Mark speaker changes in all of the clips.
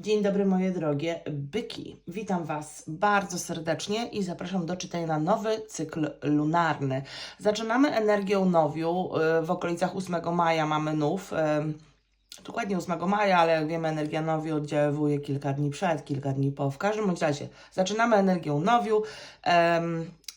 Speaker 1: Dzień dobry moje drogie byki. Witam Was bardzo serdecznie i zapraszam do czytania nowy cykl lunarny. Zaczynamy energią nowiu. y, W okolicach 8 maja mamy nów. y, Dokładnie 8 maja, ale jak wiemy, energia nowiu oddziaływuje kilka dni przed, kilka dni po. W każdym razie zaczynamy energią nowiu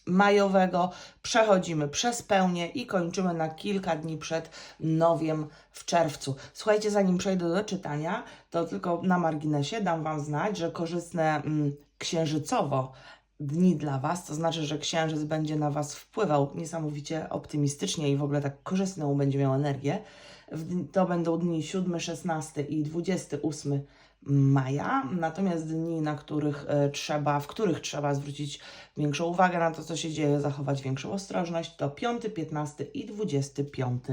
Speaker 1: majowego, przechodzimy przez pełnię i kończymy na kilka dni przed nowiem w czerwcu. Słuchajcie, zanim przejdę do czytania, to tylko na marginesie dam Wam znać, że korzystne mm, księżycowo dni dla Was, to znaczy, że księżyc będzie na Was wpływał niesamowicie optymistycznie i w ogóle tak korzystną będzie miał energię. To będą dni 7, 16 i 28 maja, natomiast dni, na których e, trzeba, w których trzeba zwrócić większą uwagę na to, co się dzieje, zachować większą ostrożność, to 5, 15 i 25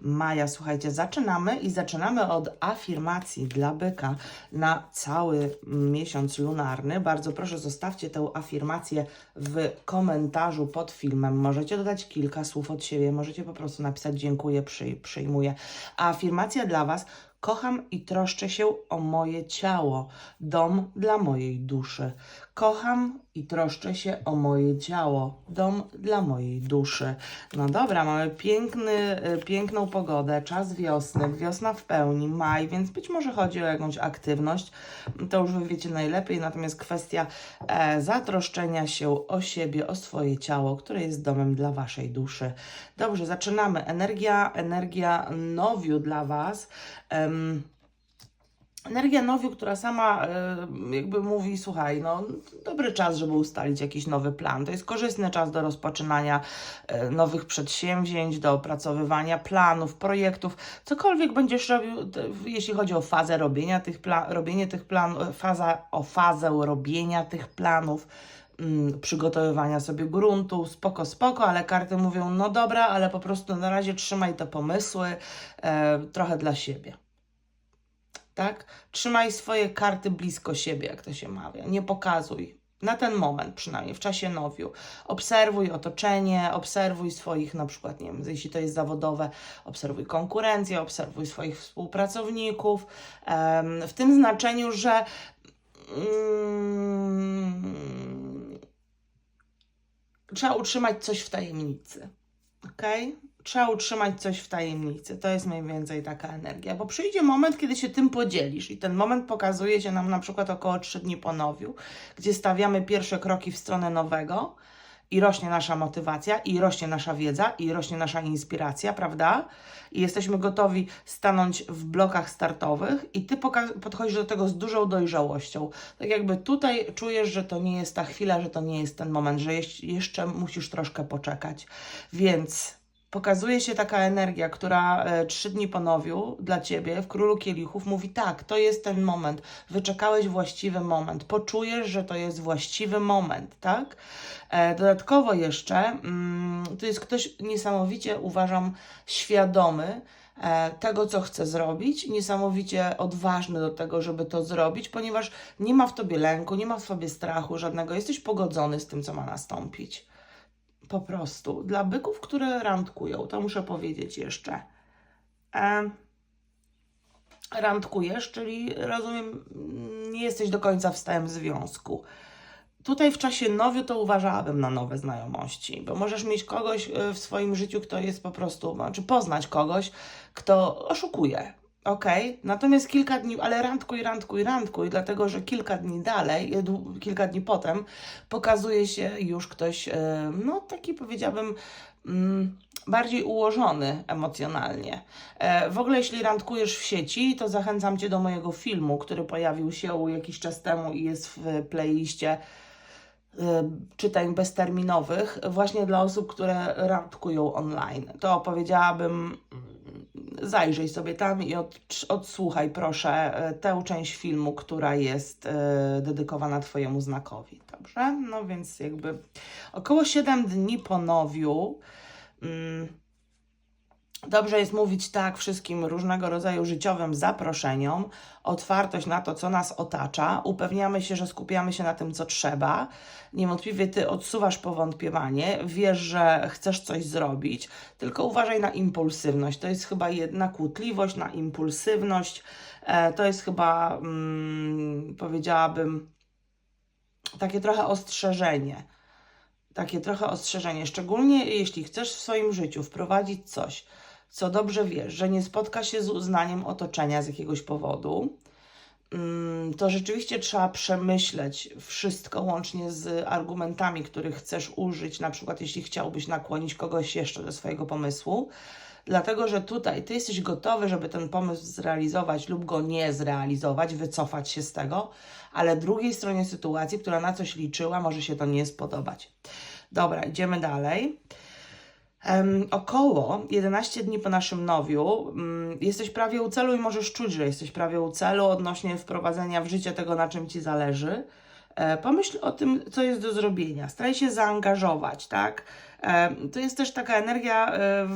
Speaker 1: maja. Słuchajcie, zaczynamy i zaczynamy od afirmacji dla byka na cały miesiąc lunarny. Bardzo proszę, zostawcie tę afirmację w komentarzu pod filmem. Możecie dodać kilka słów od siebie, możecie po prostu napisać dziękuję, przyj- przyjmuję. A afirmacja dla Was. Kocham i troszczę się o moje ciało, dom dla mojej duszy. Kocham i troszczę się o moje ciało, dom dla mojej duszy. No dobra, mamy piękny, y, piękną pogodę, czas wiosny, wiosna w pełni, maj, więc być może chodzi o jakąś aktywność. To już Wy wiecie najlepiej, natomiast kwestia e, zatroszczenia się o siebie, o swoje ciało, które jest domem dla Waszej duszy. Dobrze, zaczynamy. Energia, energia nowiu dla Was. Em, Energia nowiu, która sama e, jakby mówi, słuchaj, no dobry czas, żeby ustalić jakiś nowy plan. To jest korzystny czas do rozpoczynania e, nowych przedsięwzięć, do opracowywania planów, projektów, cokolwiek będziesz robił, jeśli chodzi o fazę robienia tych pla- robienie tych planów, faza, o fazę robienia tych planów, mm, przygotowywania sobie gruntu, spoko, spoko, ale karty mówią, no dobra, ale po prostu na razie trzymaj te pomysły e, trochę dla siebie tak? Trzymaj swoje karty blisko siebie, jak to się mawia. Nie pokazuj. Na ten moment przynajmniej, w czasie nowiu. Obserwuj otoczenie, obserwuj swoich, na przykład, nie wiem, jeśli to jest zawodowe, obserwuj konkurencję, obserwuj swoich współpracowników. w tym znaczeniu, że mm, trzeba utrzymać coś w tajemnicy. Okej? Trzeba utrzymać coś w tajemnicy. To jest mniej więcej taka energia, bo przyjdzie moment, kiedy się tym podzielisz i ten moment pokazuje się nam na przykład około 3 dni po nowiu, gdzie stawiamy pierwsze kroki w stronę nowego i rośnie nasza motywacja, i rośnie nasza wiedza, i rośnie nasza inspiracja, prawda? I jesteśmy gotowi stanąć w blokach startowych i ty podchodzisz do tego z dużą dojrzałością. Tak jakby tutaj czujesz, że to nie jest ta chwila, że to nie jest ten moment, że jeszcze musisz troszkę poczekać. Więc pokazuje się taka energia, która e, trzy dni po nowiu dla ciebie w królu kielichów mówi: tak, to jest ten moment. Wyczekałeś właściwy moment. Poczujesz, że to jest właściwy moment, tak? E, dodatkowo jeszcze mm, to jest ktoś niesamowicie, uważam, świadomy. e, Tego, co chce zrobić, niesamowicie odważny do tego, żeby to zrobić, ponieważ nie ma w tobie lęku, nie ma w tobie strachu żadnego, jesteś pogodzony z tym, co ma nastąpić. Po prostu. Dla byków, które randkują, to muszę powiedzieć jeszcze. E, randkujesz, czyli rozumiem, nie jesteś do końca w stałym związku. Tutaj w czasie nowiu to uważałabym na nowe znajomości, bo możesz mieć kogoś e, w swoim życiu, kto jest po prostu, znaczy poznać kogoś, kto oszukuje. Ok, natomiast kilka dni, ale randkuj, randkuj, randkuj, dlatego że kilka dni dalej, kilka dni potem pokazuje się już ktoś, e, no taki powiedziałabym, mm, bardziej ułożony emocjonalnie. E, W ogóle, jeśli randkujesz w sieci, to zachęcam Cię do mojego filmu, który pojawił się jakiś czas temu i jest w playliście e, czytań bezterminowych, właśnie dla osób, które randkują online. To powiedziałabym, mm, zajrzyj sobie tam i od, odsłuchaj proszę e, tę część filmu, która jest e, dedykowana Twojemu znakowi. Dobrze? No więc jakby około 7 dni po nowiu. Mm, Dobrze jest mówić tak wszystkim różnego rodzaju życiowym zaproszeniom, otwartość na to, co nas otacza. Upewniamy się, że skupiamy się na tym, co trzeba. Niewątpliwie ty odsuwasz powątpiewanie, wiesz, że chcesz coś zrobić, tylko uważaj na impulsywność. To jest chyba jedna kłótliwość na impulsywność. E, to jest chyba, mm, powiedziałabym, takie trochę ostrzeżenie. Takie trochę ostrzeżenie, szczególnie jeśli chcesz w swoim życiu wprowadzić coś, co dobrze wiesz, że nie spotka się z uznaniem otoczenia z jakiegoś powodu, mm, to rzeczywiście trzeba przemyśleć wszystko łącznie z argumentami, których chcesz użyć, na przykład jeśli chciałbyś nakłonić kogoś jeszcze do swojego pomysłu, dlatego że tutaj ty jesteś gotowy, żeby ten pomysł zrealizować lub go nie zrealizować, wycofać się z tego, ale drugiej stronie sytuacji, która na coś liczyła, może się to nie spodobać. Dobra, idziemy dalej. Um, około 11 dni po naszym nowiu um, jesteś prawie u celu i możesz czuć, że jesteś prawie u celu odnośnie wprowadzenia w życie tego, na czym ci zależy. E, pomyśl o tym, co jest do zrobienia. Staraj się zaangażować, tak? E, to jest też taka energia e,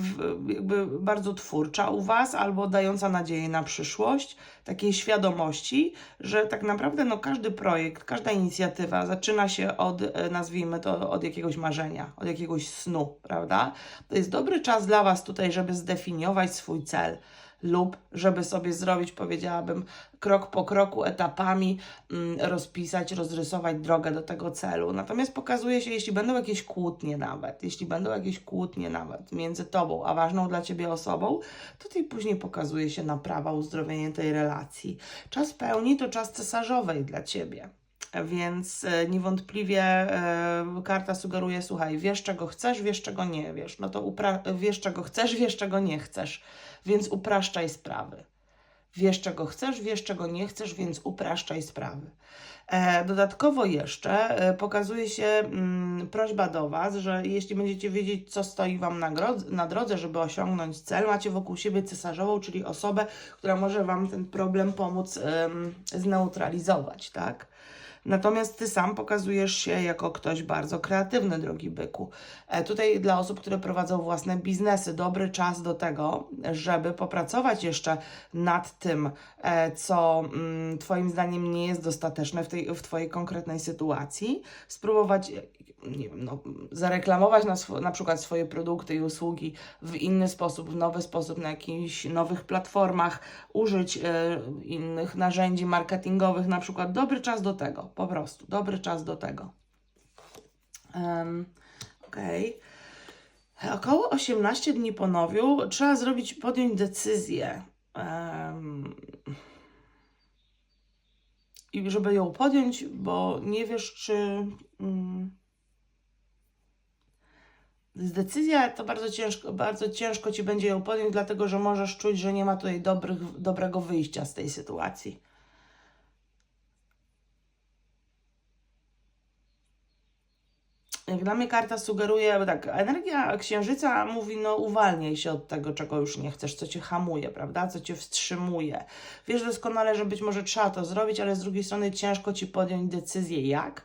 Speaker 1: jakby bardzo twórcza u Was, albo dająca nadzieję na przyszłość, takiej świadomości, że tak naprawdę no, każdy projekt, każda inicjatywa zaczyna się od, nazwijmy to, od jakiegoś marzenia, od jakiegoś snu, prawda? To jest dobry czas dla Was tutaj, żeby zdefiniować swój cel lub żeby sobie zrobić, powiedziałabym, krok po kroku, etapami, mm, rozpisać, rozrysować drogę do tego celu. Natomiast pokazuje się, jeśli będą jakieś kłótnie nawet, jeśli będą jakieś kłótnie nawet między Tobą a ważną dla Ciebie osobą, to tutaj później pokazuje się naprawa, uzdrowienie tej relacji. Czas pełni to czas cesarzowej dla Ciebie. Więc e, niewątpliwie e, karta sugeruje, słuchaj, wiesz czego chcesz, wiesz czego nie wiesz. No to upra- wiesz czego chcesz, wiesz czego nie chcesz, więc upraszczaj sprawy. Wiesz czego chcesz, wiesz czego nie chcesz, więc upraszczaj sprawy. E, dodatkowo jeszcze pokazuje się mm, prośba do Was, że jeśli będziecie wiedzieć, co stoi Wam na, na drodze, żeby osiągnąć cel, macie wokół siebie cesarzową, czyli osobę, która może Wam ten problem pomóc zneutralizować, tak? Natomiast ty sam pokazujesz się jako ktoś bardzo kreatywny, drogi byku. E, tutaj dla osób, które prowadzą własne biznesy, dobry czas do tego, żeby popracować jeszcze nad tym, e, co mm, Twoim zdaniem nie jest dostateczne w, tej, w Twojej konkretnej sytuacji. Spróbować nie wiem, no, zareklamować na, sw- na przykład swoje produkty i usługi w inny sposób, w nowy sposób, na jakichś nowych platformach, użyć e, innych narzędzi marketingowych, na przykład. Dobry czas do tego, po prostu. Dobry czas do tego. Um, Okej. Około 18 dni po nowiu trzeba zrobić, podjąć decyzję. Um, I żeby ją podjąć, bo nie wiesz, czy. Mm, Decyzja to bardzo ciężko, bardzo ciężko ci będzie ją podjąć, dlatego że możesz czuć, że nie ma tutaj dobrych, dobrego wyjścia z tej sytuacji. Jak dla mnie karta sugeruje, tak, energia księżyca mówi, no uwalniaj się od tego, czego już nie chcesz, co cię hamuje, prawda, co cię wstrzymuje. Wiesz doskonale, że być może trzeba to zrobić, ale z drugiej strony ciężko ci podjąć decyzję jak.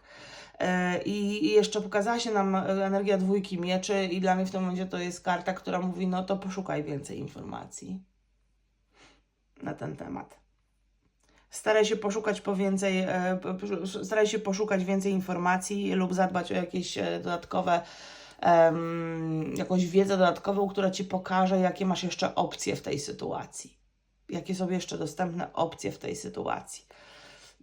Speaker 1: E, I jeszcze pokazała się nam energia dwójki mieczy, i dla mnie w tym momencie to jest karta, która mówi: No to poszukaj więcej informacji na ten temat. Staraj się poszukać po więcej, e, staraj się poszukać więcej informacji lub zadbać o jakieś e, dodatkowe, um, jakąś wiedzę dodatkową, która ci pokaże, jakie masz jeszcze opcje w tej sytuacji. Jakie są jeszcze dostępne opcje w tej sytuacji.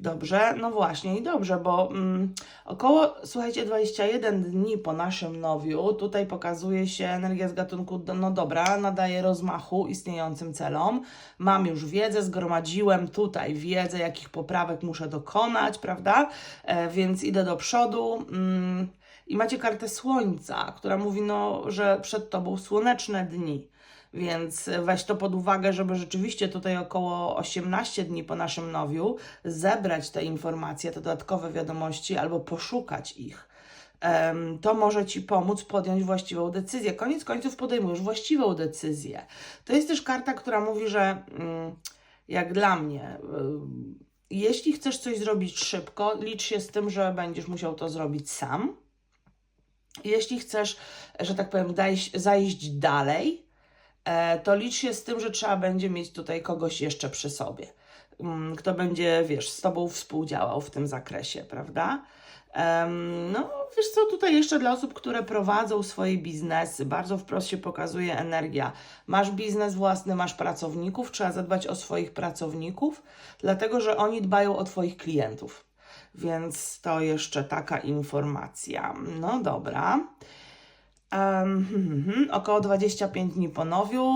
Speaker 1: Dobrze, no właśnie i dobrze, bo mm, około, słuchajcie, 21 dni po naszym nowiu, tutaj pokazuje się energia z gatunku, no dobra, nadaje rozmachu istniejącym celom, mam już wiedzę, zgromadziłem tutaj wiedzę, jakich poprawek muszę dokonać, prawda, e, więc idę do przodu. Mm, I macie kartę słońca, która mówi, no, że przed tobą słoneczne dni. Więc weź to pod uwagę, żeby rzeczywiście tutaj około 18 dni po naszym nowiu zebrać te informacje, te dodatkowe wiadomości albo poszukać ich. To może Ci pomóc podjąć właściwą decyzję. Koniec końców podejmujesz właściwą decyzję. To jest też karta, która mówi, że mm, jak dla mnie, y, jeśli chcesz coś zrobić szybko, licz się z tym, że będziesz musiał to zrobić sam. Jeśli chcesz, że tak powiem, zajść dalej, to licz się z tym, że trzeba będzie mieć tutaj kogoś jeszcze przy sobie, mm, kto będzie, wiesz, z tobą współdziałał w tym zakresie, prawda? No, wiesz co, tutaj jeszcze dla osób, które prowadzą swoje biznesy, bardzo wprost się pokazuje energia. Masz biznes własny, masz pracowników, trzeba zadbać o swoich pracowników, dlatego że oni dbają o Twoich klientów. Więc to jeszcze taka informacja. No dobra. Hmm, około 25 dni po nowiu,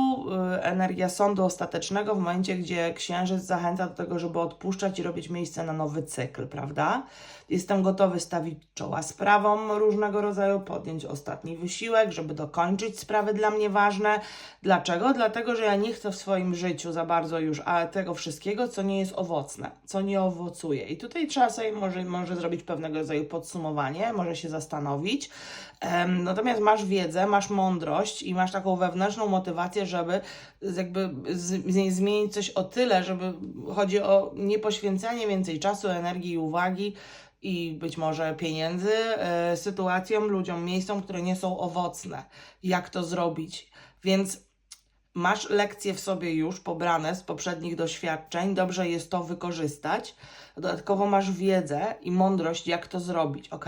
Speaker 1: y, energia sądu ostatecznego w momencie, gdzie księżyc zachęca do tego, żeby odpuszczać i robić miejsce na nowy cykl, prawda? Jestem gotowy stawić czoła sprawom różnego rodzaju, podjąć ostatni wysiłek, żeby dokończyć sprawy dla mnie ważne. Dlaczego? Dlatego, że ja nie chcę w swoim życiu za bardzo już tego wszystkiego, co nie jest owocne, co nie owocuje. I tutaj trzeba sobie może, może zrobić pewnego rodzaju podsumowanie, może się zastanowić. Em, natomiast masz wiedzę, masz mądrość i masz taką wewnętrzną motywację, żeby jakby z, z, zmienić coś o tyle, żeby chodzi o niepoświęcanie więcej czasu, energii i uwagi i być może pieniędzy e, sytuacjom, ludziom, miejscom, które nie są owocne. Jak to zrobić? Więc masz lekcje w sobie już pobrane z poprzednich doświadczeń, dobrze jest to wykorzystać. Dodatkowo masz wiedzę i mądrość, jak to zrobić, ok?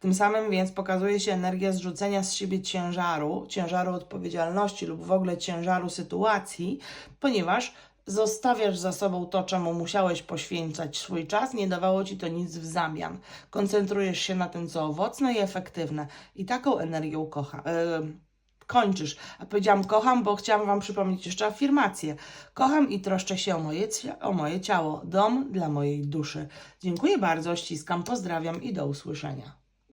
Speaker 1: Tym samym więc pokazuje się energia zrzucenia z siebie ciężaru, ciężaru odpowiedzialności lub w ogóle ciężaru sytuacji, ponieważ zostawiasz za sobą to, czemu musiałeś poświęcać swój czas, nie dawało ci to nic w zamian. Koncentrujesz się na tym, co owocne i efektywne. I taką energią kocha. Yy, kończysz. A powiedziałam kocham, bo chciałam Wam przypomnieć jeszcze afirmację. Kocham i troszczę się o moje, o moje ciało. Dom dla mojej duszy. Dziękuję bardzo, ściskam, pozdrawiam i do usłyszenia.